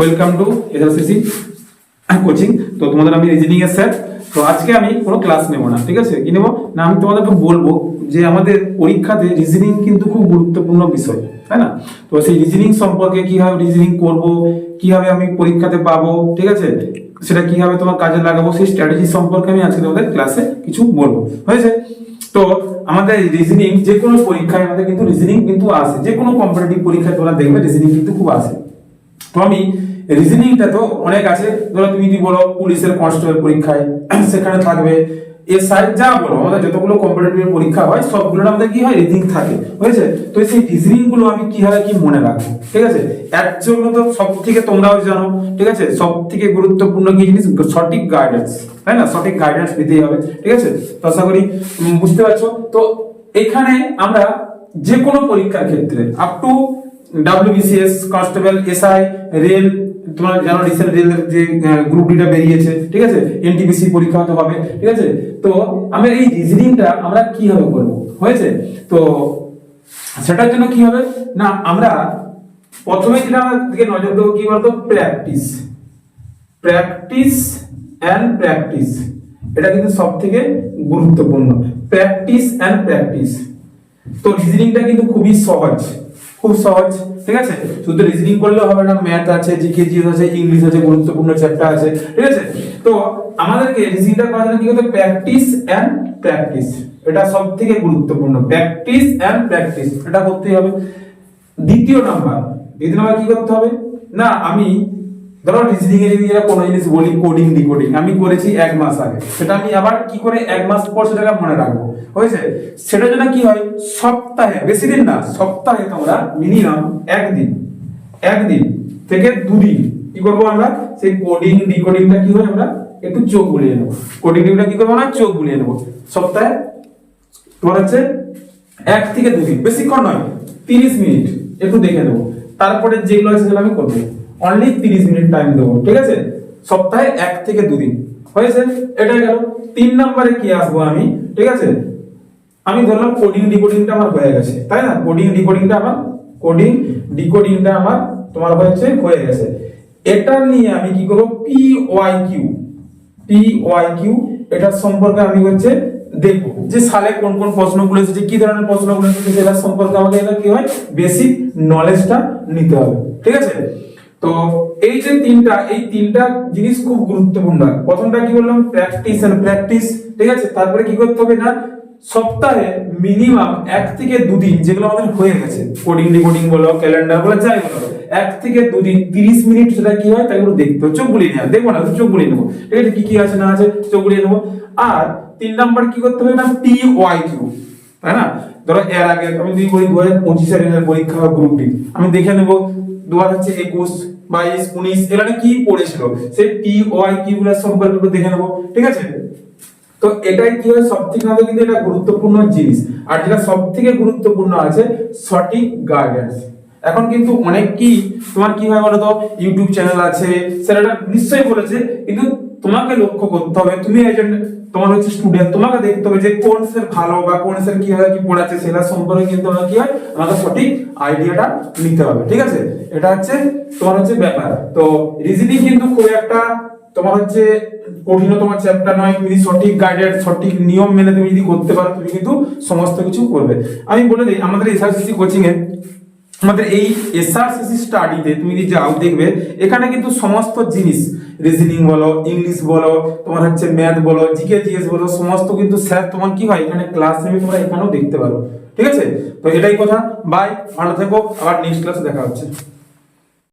Welcome to SSC coaching তো তোমাদের আমি রিজনিং এর স্যার তো আজকে আমি কোনো ক্লাস নেব না, ঠিক আছে? কি নেব? না, আমি তোমাদেরকে বলব যে আমাদের পরীক্ষাতে রিজনিং কিন্তু খুব গুরুত্বপূর্ণ বিষয়, তাই না? তো সেই রিজনিং সম্পর্কে কীভাবে রিজনিং করব, কীভাবে আমি পরীক্ষাতে পাবো, ঠিক আছে? সেটা কীভাবে তোমার কাজে লাগাবো, সেই স্ট্র্যাটেজি সম্পর্কে আমি আজকে তোমাদের ক্লাসে কিছু বলব। হয়েছে? তো আমাদের রিজনিং যে কোনো পরীক্ষায় আমাদের কিন্তু রিজনিং কিন্তু আসে। যে কোনো কম্পিটিটিভ পরীক্ষায় তোমরা দেখবে রিজনিং কিন্তু খুব আসে। তো আমি রিজনিংটা তো অনেক আছে। ধরো তুমি যদি বলো পুলিশের কনস্টেবল পরীক্ষায়, সেখানে থাকবে। এসআই যা বলো, আমাদের যতগুলো কম্পিটিটিভ পরীক্ষা হয়, সবগুলোর আমাদের কি হয়? রিজনিং থাকে। হয়েছে তো সেই রিজনিংগুলো আমি কীভাবে কি মনে রাখব? ঠিক আছে? এর জন্য তো সব থেকে তোমরাও জানো, ঠিক আছে? সব থেকে গুরুত্বপূর্ণ কি জিনিস? সঠিক গাইডেন্স তাই না? সঠিক গাইডেন্স পেতেই হবে। ঠিক আছে? তো আশা করি বুঝতে পারছ। তো এখানে আমরা যে কোনো পরীক্ষার ক্ষেত্রে up to WBCS constable SI rail তোমরা জানো রিসেন্ট রেলের যে গ্রুপ ডিটা বেরিয়েছে, ঠিক আছে? এনটিপিসি পরীক্ষা হতে হবে, ঠিক আছে? তো আমরা এই রিজনিংটা আমরা কীভাবে করব? হয়েছে? তো সেটার জন্য কি হবে? না, আমরা প্রথমে যেটা আমাদের দিকে নজর দেবো কি বলতো? প্র্যাকটিস প্র্যাকটিস অ্যান্ড প্র্যাকটিস এটা কিন্তু সব থেকে গুরুত্বপূর্ণ। প্র্যাকটিস অ্যান্ড প্র্যাকটিস তো রিজনিংটা কিন্তু খুবই সহজ। খুব সহজ, ঠিক আছে? শুধু রিজনিং করলেও হবে না ম্যাথ আছে জিকে জিএস আছে ইংলিশ আছে, গুরুত্বপূর্ণ চ্যাপ্টার আছে, ঠিক আছে? তো আমাদেরকে রিজনিংটা করার জন্য কি করতে প্র্যাকটিস এন্ড প্র্যাকটিস এটা সব থেকে গুরুত্বপূর্ণ। প্র্যাকটিস এন্ড প্র্যাকটিস এটা করতেই হবে। দ্বিতীয় নাম্বার দ্বিতীয় নাম্বার কি করতে হবে? না, আমি ধরো রিজনিং এ যদি এরা কোনো জিনিস বলি কোডিং ডিকোডিং আমি করেছি এক মাস আগে। সেটা আমি আবার কি করে এক মাস পর সেটাকে মনে রাখব? হয়েছে? সেটার জন্য কি হয়? সপ্তাহে, বেশি দিন না, সপ্তাহে তোমরা মিনিমাম একদিন একদিন থেকে দুদিন কি করব আমরা? সেই কোডিং ডিকোডিংটা কি হয় আমরা? একটু চোখ বুলিয়ে নেব। কোডিং ডিকোডিংটা কি করব না চোখ বুলিয়ে নেব। সপ্তাহে তোমার হচ্ছে এক থেকে দুদিন, বেশিক্ষণ নয়, তিরিশ মিনিট, একটু দেখে নেব। তারপরে যেগুলো আছে সেগুলো আমি করব। অনলি তিরিশ মিনিট টাইম দেবো, ঠিক আছে? সপ্তাহে এক থেকে দুদিন। হয়েছে? এটা গেল। তিন নম্বরে কি আসব আমি? ঠিক আছে? আমি ধরলাম কোডিং ডিকোডিংটা আমার হয়ে গেছে। তাই না? কোডিং ডিকোডিংটা আমার কোডিং ডিকোডিংটা আমার, তোমার হয়েছে, হয়ে গেছে। এটা নিয়ে আমি কি করব? P Y Q P Y Q এটা সম্পর্কে আমি হচ্ছে দেখব। যে সালে কোন কোন প্রশ্নগুলো এসেছে, কি ধরনের প্রশ্নগুলো এসেছে সেটা সম্পর্কে আমাকে এটা কি হয়? বেসিক নলেজটা নিতে হবে। ঠিক আছে? তো এই যে তিনটা, এই তিনটা জিনিস খুব গুরুত্বপূর্ণ। প্রথমটা কি বললাম? প্র্যাকটিস এন্ড প্র্যাকটিস ঠিক আছে? তারপরে কি করতে হবে না? সপ্তাহে মিনিমাম এক থেকে দুদিন, যেগুলো আমাদের হয়ে গেছে কোডিং ডিকোডিং বলো ক্যালেন্ডার বলো, যাই বলো, এক থেকে দুদিন, তিরিশ মিনিট সেটা কি হয় তাইগুলো দেখতে হবে, চোখ বুলিয়ে নেওয়া, দেখব না চোখ বুলিয়ে নেব। ঠিক আছে? কি কি আছে, না আছে, চোখ বুলিয়ে নেব। আর তিন নাম্বার কি করতে হবে না? টি ওয়াই কিউ তাই না? ধরো এর আগে আমি যদি বলি দু হাজার পঁচিশের এর পরীক্ষা বা গ্রুপ ডি আমি দেখে নেব দু হাজার একুশ, বাইশ, উনিশ এখানে কি পড়েছিল? সেই টি ওয়াই কিউ গুলো সম্পর্কে দেখে নেব, ঠিক আছে? তো এটাই কি হয়? সব থেকে আমাদের কিন্তু এটা গুরুত্বপূর্ণ জিনিস। আর যেটা সব থেকে গুরুত্বপূর্ণ আছে, সঠিক গাইডেন্স এখন কিন্তু অনেক কি, তোমার কি হয় বলতো? ইউটিউব চ্যানেল আছে, সেটা নিশ্চয়ই বলেছে, কিন্তু তোমাকে লক্ষ্য করতে হবে, তুমি একজন তোমার হচ্ছে স্টুডেন্ট তোমাকে দেখতে হবে যে কোন স্যার ভালো বা কোন স্যার কীভাবে কি পড়াচ্ছে, সেটা সম্পর্কে কিন্তু আমার কি হয়, আমাকে সঠিক আইডিয়াটা নিতে হবে, ঠিক আছে? এটা হচ্ছে তোমার হচ্ছে ব্যাপার। তো রিজনিং কিন্তু খুব একটা তোমার হচ্ছে কঠিনতম চ্যাপ্টার নয়, তুমি সঠিক গাইডেড সঠিক নিয়ম মেনে তুমি যদি করতে পারো, তুমি কিন্তু সমস্ত কিছু করবে। আমি বলে দিই, আমাদের এসআরসিসি কোচিং এ আমাদের এই এসআরসিসি স্টাডিতে তুমি যদি যাও, দেখবে এখানে কিন্তু সমস্ত জিনিস রিজনিং বলো ইংলিশ বলো, তোমার হচ্ছে ম্যাথ বলো জিকে জিএস বলো, সমস্ত কিন্তু স্যার তোমার কি হয়, এখানে ক্লাস নেবে, তোমরা এখানেও দেখতে পারো। ঠিক আছে? তো এটাই কথা। বাই ভালো থেকো। আবার নেক্সট ক্লাসে দেখা হচ্ছে।